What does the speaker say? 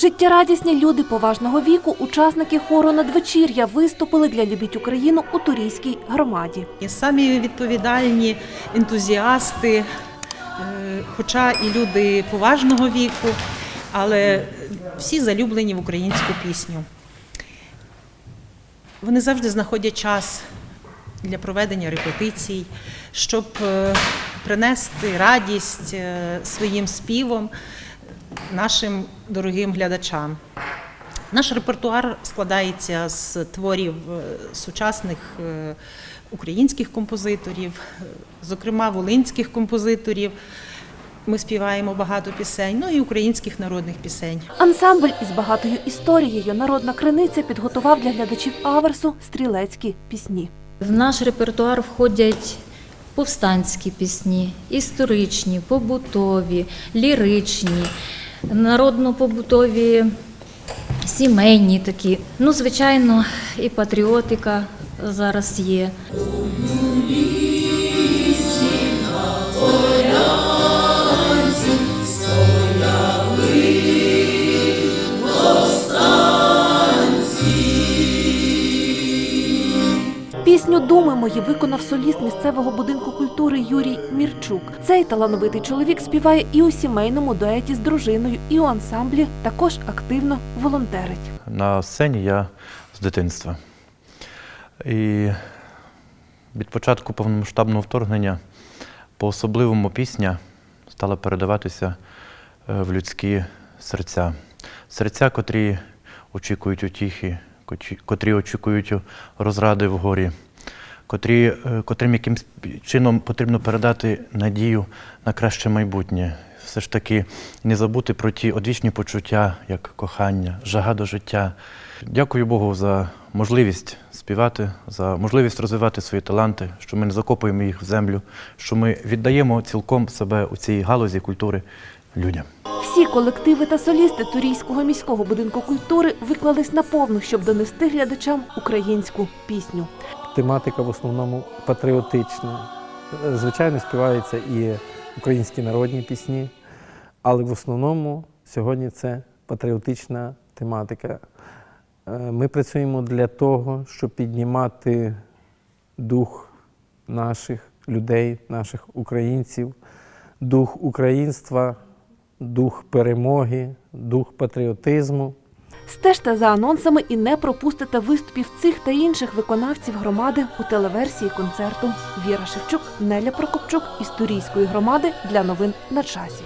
Життєрадісні люди поважного віку, учасники хору надвечір'я виступили для Любіть Україну у турійській громаді. Самі відповідальні ентузіасти, е, хоча і люди поважного віку, але всі залюблені в українську пісню. Вони завжди знаходять час для проведення репетицій, щоб е, принести радість е, своїм співом нашим дорогим глядачам. Наш репертуар складається з творів е, сучасних е, українських композиторів, е, зокрема волинських композиторів. Ми співаємо багато пісень, ну і українських народних пісень. Ансамбль із багатою історією Народна криниця підготував для глядачів аверсу стрілецькі пісні. В наш репертуар входять повстанські пісні, історичні, побутові, ліричні, народно-побутові, сімейні такі. Ну, звичайно, і патріотика зараз є. Пісню Думи мої виконав соліст місцевого будинку культури Юрій Мірчук. Цей талановитий чоловік співає і у сімейному дуеті з дружиною, і у ансамблі також активно волонтерить. На сцені я з дитинства. І від початку повномасштабного вторгнення по-особливому пісня стала передаватися е, в людські серця. Серця, котрі очікують утіхи, котрі- котрі очікують розради в горі, котрі, е, котрим якимсь чином потрібно передати надію на краще майбутнє. Все ж таки не забути про ті одвічні почуття, як кохання, жага до життя. Дякую Богу за можливість співати, за можливість розвивати свої таланти, що ми не закопуємо їх в землю, що ми віддаємо цілком себе у цій галузі культури людям. Всі колективи та солісти Турійського міського будинку культури виклались наповну, щоб донести глядачам українську пісню. Тематика в основному патріотична. Звичайно, співаються і українські народні пісні, але в основному сьогодні це патріотична тематика. Е, Ми працюємо для того, щоб піднімати дух наших людей, наших українців, дух українства, дух перемоги, дух патріотизму. Стежте за анонсами і не пропустите виступів цих та інших виконавців громади у телеверсії концерту. Віра Шевчук, Неля Прокопчук із Турійської громади для новин на часі.